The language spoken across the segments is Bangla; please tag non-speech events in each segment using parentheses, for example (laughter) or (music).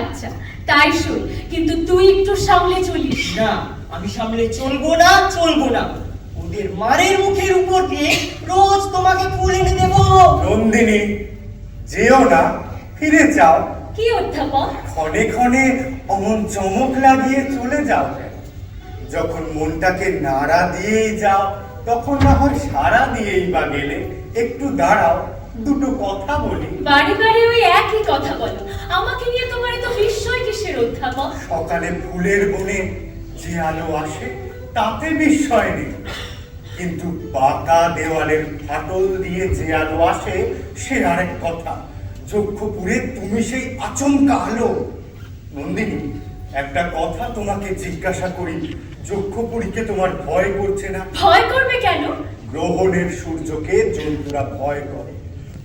আচ্ছা তাই সই কিন্তু তুই একটু সামলে চলিস। না আমি সামনে চলবো না চলবো না। ওদের মারের মুখের উপর দিয়ে রোজ তোমাকে ফুল এনে দেবো। নন্দিনী যেও না ফিরে যাও। কি অধ্যাপক? ক্ষণে ক্ষণে অমন চমক লাগিয়ে চলে যাও? যখন মনটাকে নাড়া দিয়েই যাও তখন না হয় সারা দিয়েই বা গেলে একটু দাঁড়াও। দুটো কথা বলি। বাড়ি বাড়ি ওই একই কথা বলো। আমাকে নিয়ে তোমার এত বিস্ময় কিসের অধ্যাপক? সকালে ফুলের বনে যে আলো আসে তাতে বিস্ময় নেই। কিন্তু পাকা দেওয়ালের ফাটল দিয়ে যে আলো আসে সে আরেক কথা। চক্ষুপুরে তুমি সেই আচমকা আলো। নন্দিনী একটা কথা তোমাকে জিজ্ঞাসা করি। চক্ষুপুরীকে তোমার ভয় করছে না? ভয় করবে কেন? গ্রহণের সূর্যকে জন্তুরা ভয় করে।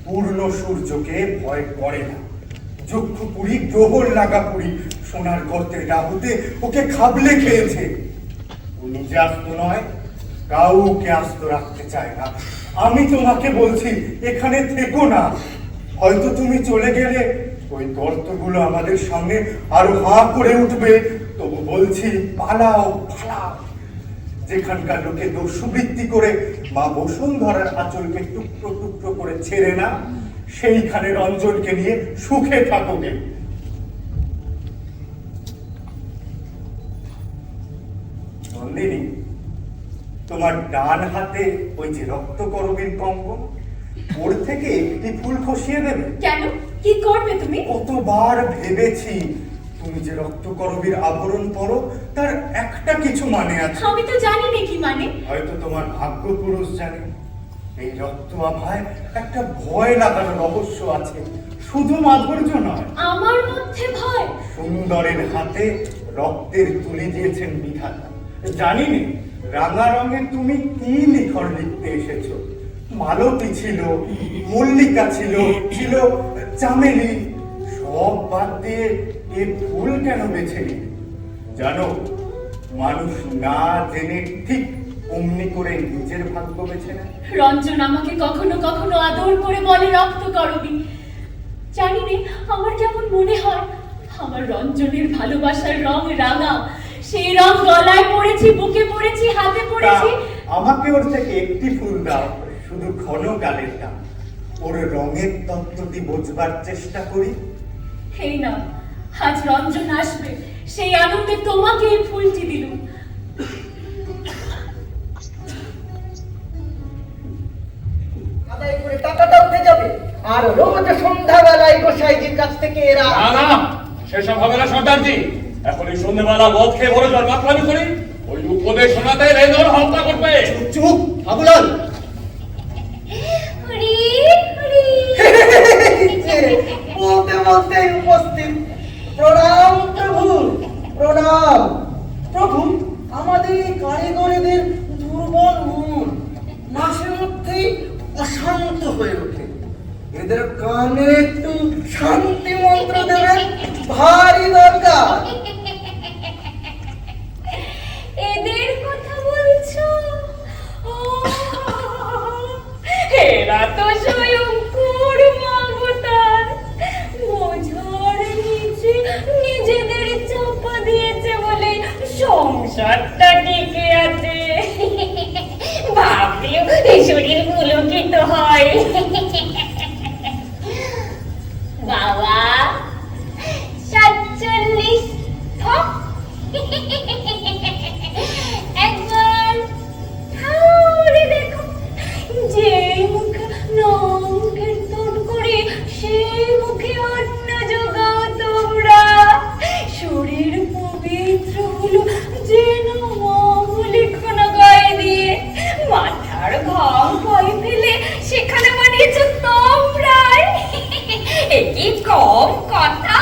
পূর্ণ সূর্যকে ভয় করে না। যক্ষপুরী গ্রহণ লাগা পুরী, সোনার গর্তের ডাহুতে ওকে খাবলে খেয়েছে। ও নিজে আস্ত নয়, কাউকে আস্ত রাখতে চায় না। আমি তোমাকে বলছি, এখানে থেকো না। হয়তো তুমি চলে গেলে ওই গর্তগুলো আমাদের সামনে আরও হাঁ করে উঠবে। তবু বলছি, পালাও পালাও। যেখানকার লোকে দস্যুবৃত্তি করে মা বসুন্ধরার আঁচলকে টুকরো টুকরো করে ছেড়ে না সেইখানে রঞ্জনকে নিয়ে সুখে থাকোগে নন্দিনী তোমার ডান হাতে ওই যে রক্ত করবীর কঙ্কন ওর থেকে একটি ফুল খসিয়ে দেবে? কেন? কি করবে তুমি? কতবার ভেবেছি তুমি যে রক্ত করবীর আবরণ পরো তার একটা কিছু মানে আছে। আমি তো জানি না কি মানে? হয়তো তোমার ভাগ্য পুরুষ জানে। এই রক্ত আভায় একটা ভয় লাগানো রহস্য আছে। শুধু মাধুর্য নয় আমার মধ্যে ভয়। সুন্দরের হাতে রক্তের তুলি দিয়েছেন বিধাতা। জানি নে রাঙা রঙে তুমি কি লিখর লিখতে এসেছ? মালতী ছিল মল্লিকা ছিল ছিল চামেলি। সব বাদ দিয়ে এ ফুল কেন বেছে নিলে? জানো মানুষ না জেনে ঠিক অমনি করে নিজের ভাগ্য বেছে নেয়। রঞ্জন আমাকে কখনো কখনো আদর করে বলে রক্ত করবি। জানি নে আমার কেমন মনে হয়? আমার রঞ্জনের ভালোবাসার রং রাঙা। সেই রং গলায় পড়েছি বুকে পড়েছি হাতে পড়েছি। আমাকে ওর থেকে একটি ফুল দাও শুধু ঘন গালেরটা। ওর রঙের তত্ত্বটি বোঝবার চেষ্টা করি। এই না আজ রঞ্জন আসবে। সেই আনন্দে তোমাকে এই ফুলটি দিলুম। করে টাকাটা উঠে যাবে। আর রোজ সন্ধ্যাবেলায় গোসাইজির কাছ থেকে এরা না না সেসব হবে না সর্দারজি। এখন এই সন্ধ্যেবেলা মদ খেয়ে বড় জ্বর মাতলামি করি ওই উপদেশ শোনাতে রেজর হত্যা করবে। চুপ আবুলাল (laughs) বলতে বলতে উপস্থিত প্রণাম প্রভু প্রণাম। প্রভু, আমাদের এই কারিগরেদের দুর্বল মন মাসের মধ্যেই অশান্ত হয়ে ওঠে। এদের কানে একটু শান্তি মন্ত্র দেবেন, ভারী দরকার। যেন মঙ্গলিখনা গায়ে দিয়ে মাথার ঘাম পায়ে ফেলে সেখানে বানিয়েছো তোমরাই কি কম কথা?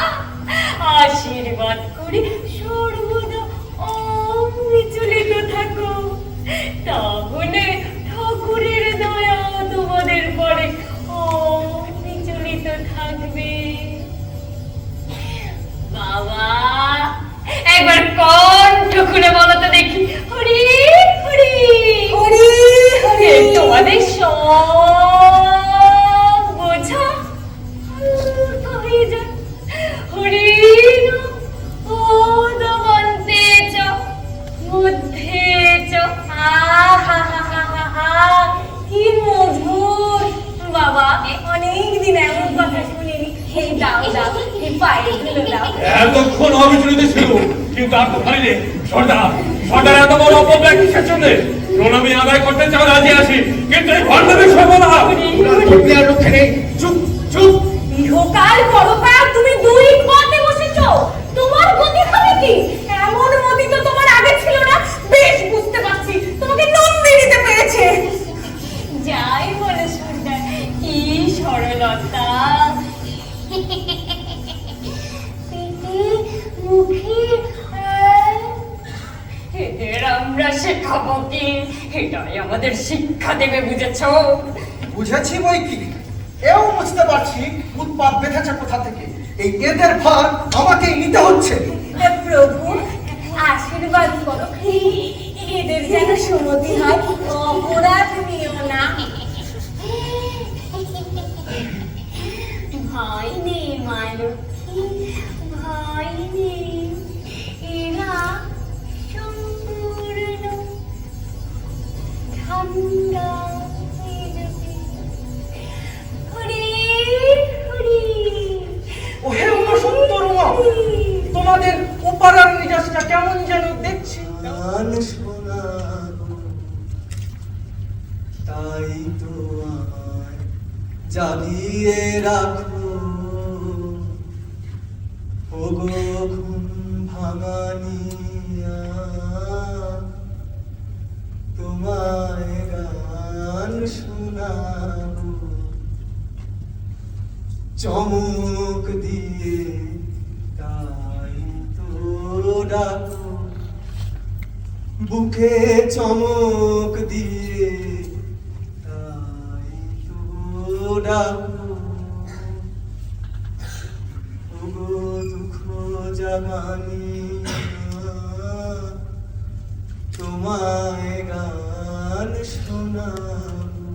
আশীর্বাদ করে সর্বদা অবিচলিত থাকো। তাহলে ঠাকুরের দয়া তোমাদের পরে অবিচলিত থাকবে। করে বলো তো দেখি। হরি হরি। হরি হরি। তোমাদের সব বোঝা। হয়ে যায় হরি এতক্ষণ অবিচলিত ছিল কিন্তু আর তো ভাবি সর্দার সর্দার এত বড় অপব্যয় কিসের জন্য? প্রণামী আদায় করতে চাও রাজি আসি কিন্তু এই ভণ্ডামি সর্বনা চুপ চুপ। ইহকাল পরকাল তুমি দুই বুঝেছ? বুঝেছি বই কি? এও বুঝতে পারছি উৎপাদ বেঁধেছে কোথা থেকে। এই এদের ভার আমাকেই নিতে হচ্ছে। প্রভু আশীর্বাদ করো। এদের যেন সুমতি হয়। অপরাধ নিও না। ভয় নেই জাগিয়ে রাখো ওগো ঘুম ভাঙানিয়া তোমায় চমক দিয়ে তাই তো ডাকো। বুকে চমক দিয়ে জাগানি তোমায় গান শোনাবো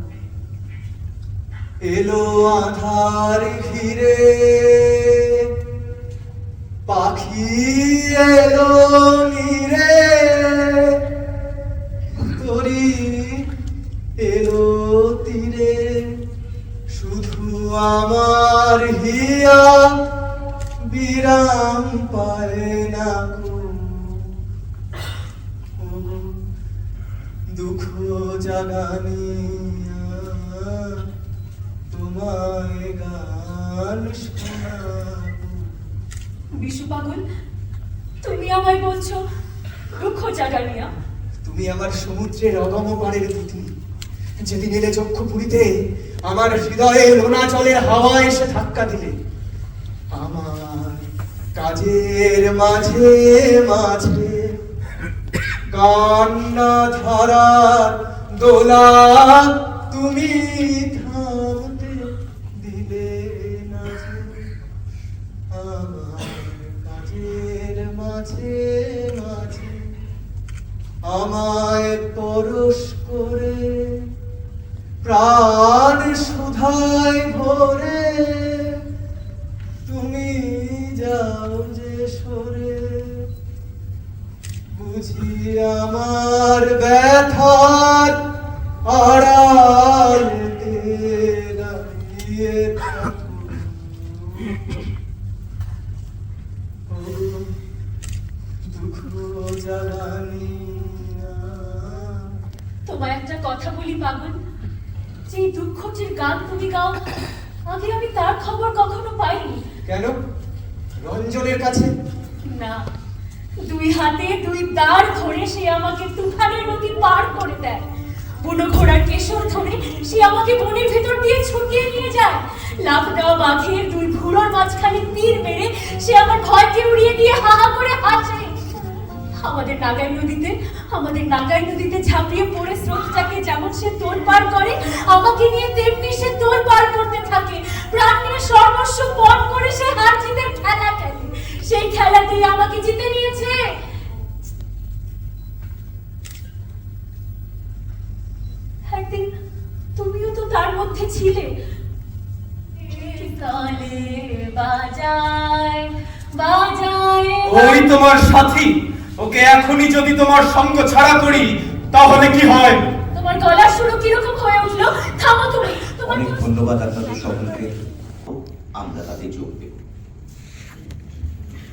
এলো আধার ঘিরে। পাখি এলো নিরে। আমার হিয়া বিরাম পায় না দুঃখ জাগানিয়া তোমায় গান বিশু পাগল তুমি আমায় বলছো দুঃখ জাগানিয়া। তুমি আমার সমুদ্রের অগম পাড়ের পুতুল যেদিন এলে চক্ষু পুরীতে আমার হৃদয়ে লোনা জলের হাওয়া এসে ধাক্কা দিলে। আমার কাজের মাঝে মাঝে কান্না ধারার দোলা তুমি থামতে দিলে না আমার কাজের মাঝে মাঝে আমায় পরশ করে প্রাণ সুধায় ভরে, তুমি যাও যে সরে। বুঝি আমার ব্যথার আড়ালেতে দাঁড়িয়ে তোমায় একটা কথা বলি পাগল যে দুঃখটির গান তুমি গাও আগে আমি তার খবর কখনো পাইনি। কেন? রঞ্জনের কাছে? না দুই হাতে দুই দাঁড় ধরে সে আমাকে তুফানের নদী পার করে দেয়। বুনো ঘোড়ার কেশর ধরে সে আমাকে বনের ভেতর দিয়ে ছুটিয়ে নিয়ে যায়। লাফ দেওয়া বাঘের দুই ভুড়োর মাঝখানে তীর মেরে সে আমার ভয়কে উড়িয়ে দিয়ে হা হা করে হাসে আমাদের নাগাই নদীতে আমাদের নাগাই নদীতে ঝাঁপিয়ে পড়ে স্রোতটাকে যেমন সে তোর পার করে আমাকে নিয়ে তেমনি সে তোর পার করতে থাকে। প্রাণ নিয়ে সর্বস্ব পণ করে সে হার জিতের খেলা খেলে। সেই খেলাতেই আমাকে জিতে নিয়েছে? একদিন তুমিও তো তার মধ্যে ছিলে। বাজায় বাজায় ওই তোমার সাথী। ওকে এখনই যদি তোমার সঙ্গ ছাড়া করি তাহলে কি হয়? তোমার গলার সুরও কীরকম হয়ে উঠল? থামো তুমি। তোমার অনেক ধন্যবাদ আপনাদের সকলকে। আমরা তাতে যোগ দেব।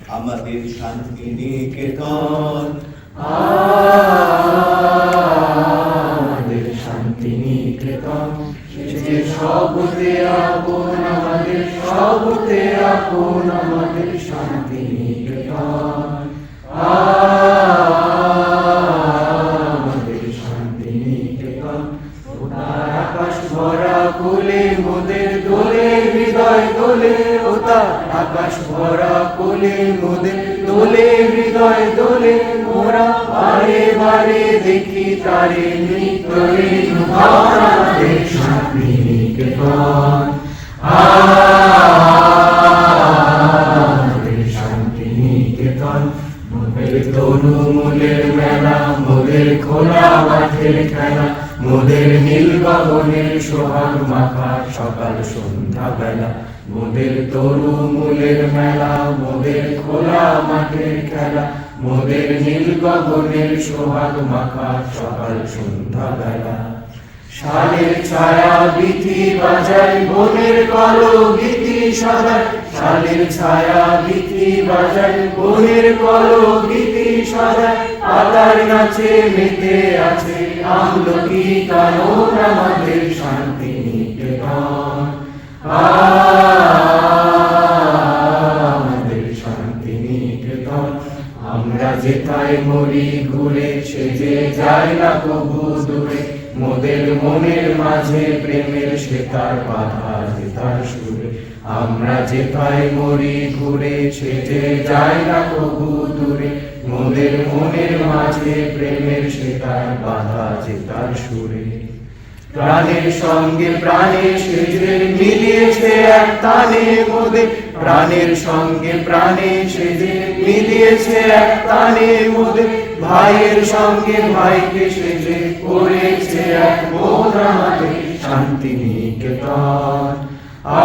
আমাদের শান্তি নিকেতন। আমাদের শান্তি নিকেতন। যে সবতে আপন আমাদের সবতে আপন আমাদের শান্তি নিকেতন। আকাশ ভরা কোলে মোদের দোলে হৃদয়, দোলে মোরা। বারে বারে দেখি তারে নিত্যরে শান্তি নিকেতন মোদের খোলা মোদের নীল গগনের সোহাগ মাখা সকাল সন্ধ্যা বেলা মোদের তরু মূলের মেলা, মোদের খোলা মাঠের খেলা, মোদের নীল গগনের সোহাগ মাখা সকাল সন্ধ্যা বেলা। শালের ছায়া বিথি বাজায়, বনের কলো গীতি সদায় শালের ছায়া বিথি বাজায়, বনের কলো গীতি সদায় পাতার নাচে মেতে আছে আমলকি আমাদের শান্তি। আমাদের শান্তি নিকেতন। আমরা যেথায় মরি, ঘুরে সে যে যায় না কবু দূরে। মোদের মনের মাঝে প্রেমের সে তার বাধা যে তার সুরে। আমরা মরি, ঘুরে সে যে যায় না কবু দূরে। মোদের মনের মাঝে প্রেমের সে তার বাধা যে তার সুরে। প্রাণের সঙ্গে প্রাণের সেজে মিলিয়েছে এক তানে মোদের প্রাণের সঙ্গে প্রাণে সেজে মিলিয়েছে এক তানে মোদের ভাইয়ের সঙ্গে ভাইকে সেজে করেছে এক আমাদের শান্তি নিকেতন। আ